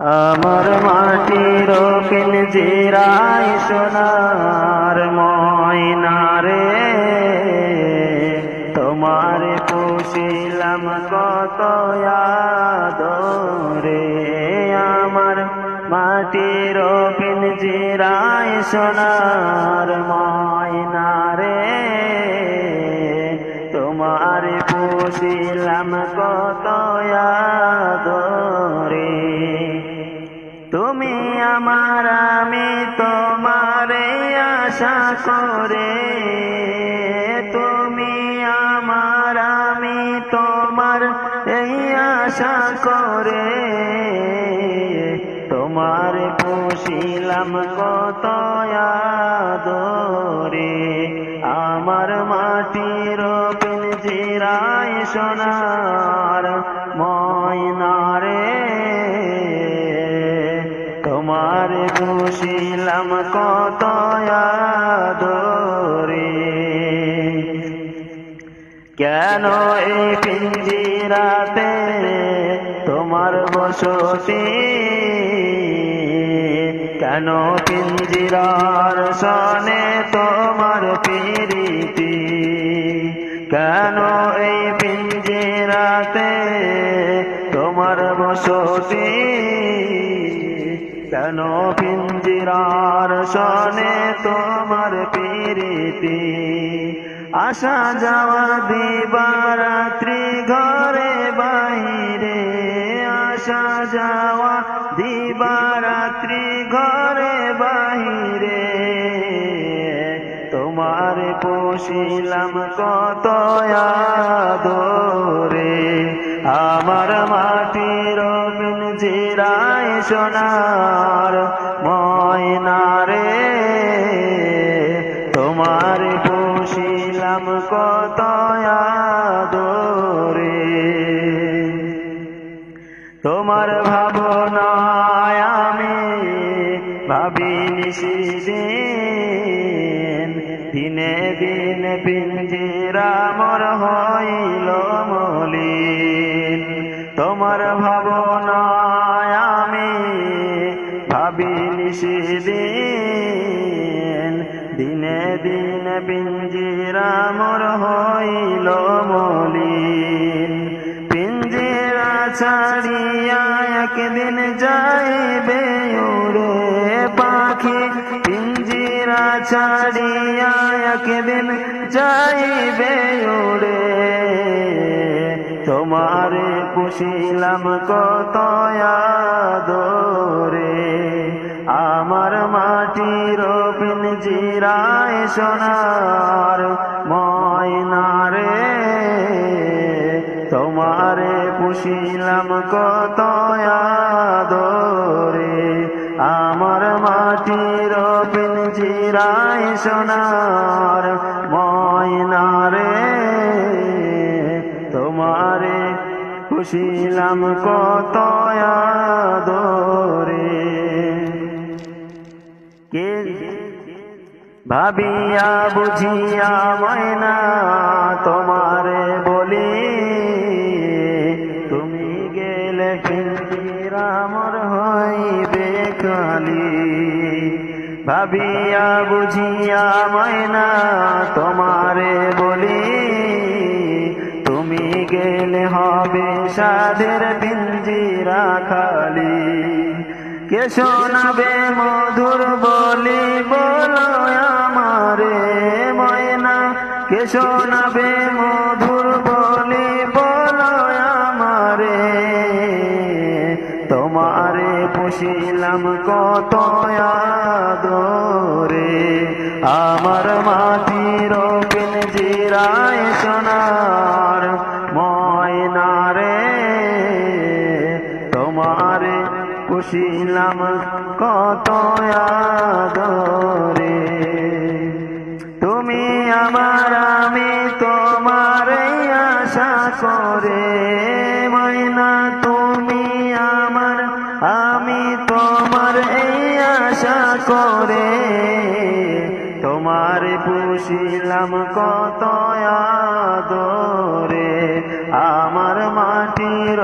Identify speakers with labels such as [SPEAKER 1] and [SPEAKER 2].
[SPEAKER 1] আমার মাটির পিঞ্জিরায় সোনার ময়না রে তোমার পুষিলাম কত আদরে। আমার মাটির পিঞ্জিরায় সোনার ময়না রে তোমার পুষিলাম কত আমার, আমি তোমারে আশা করে। তুমি আমার, আমি তোমার এই আশা করে। তোমার পুষিলাম কত আদরে। আমার মাটির পিঞ্জিরায় সোনার পুষিলাম কত আদরে। কেন এই পিঞ্জিরাতে তোমার বসতি? কেন পিঞ্জিরার সনে তোমার পিরিতি? কেন এই পিঞ্জিরাতে তোমার বসতি? কেন পিঞ্জিরার সনে তোমার পিরিতি? আসা যাওয়া দিবারাত্রি ঘরে বাইরে, আসা যাওয়া দিবারাত্রি ঘরে বাহিরে তোমার পোষিলাম কত আমার মাটির জিরায় সোনার ময়নারে তোমার পুষিলাম কত আদরে। তোমার ভাবনায় আমি ভাবি নিশিদিন, দিনে দিন পিঞ্জিরা মর হইল ভাবি নিশিদিন দিনে দিন পিঞ্জিরা মর হইল মলিন। পিঞ্জিরা ছাড়িয়া একদিন যাইবে উড়ে পাখি। পিঞ্জিরা ছাড়িয়া একদিন যাইবে উড়ে তোমারে পুষিলাম কত আদরে। আমার মাটির পিঞ্জিরায় সোনার ময়নারে, তোমারে পুষিলাম কত আদরে। আমার মাটির পিঞ্জিরায় সোনার ময়নারে, তোমারে পুষিলাম কত আদরে। কে ভাবিয়া বুঝিয়া ময়না তোমারে বলি, তুমি গেলে ফিরামর হইবে খালি। ভাবিয়া বুঝিয়া ময়না তোমারে বলি, তুমি গেলে হবে সাদের পিঞ্জিরা খালি। কে শোনাবে মধুর বলি, বলো আমারে ময়না। কে শোনাবে মধুর বলি, বলো আমারে। তোমারে পুষিলাম কত আদরে। আমার মাটির পিঞ্জিরায় সোনার পুষিলাম কত আদরে। তুমি আমার আমি তোমার আশা করে। ময়না, তুমি আমার, আমি তোমার এই আশা করে। তোমার পুষিলাম কত আদরে। আমার মাটির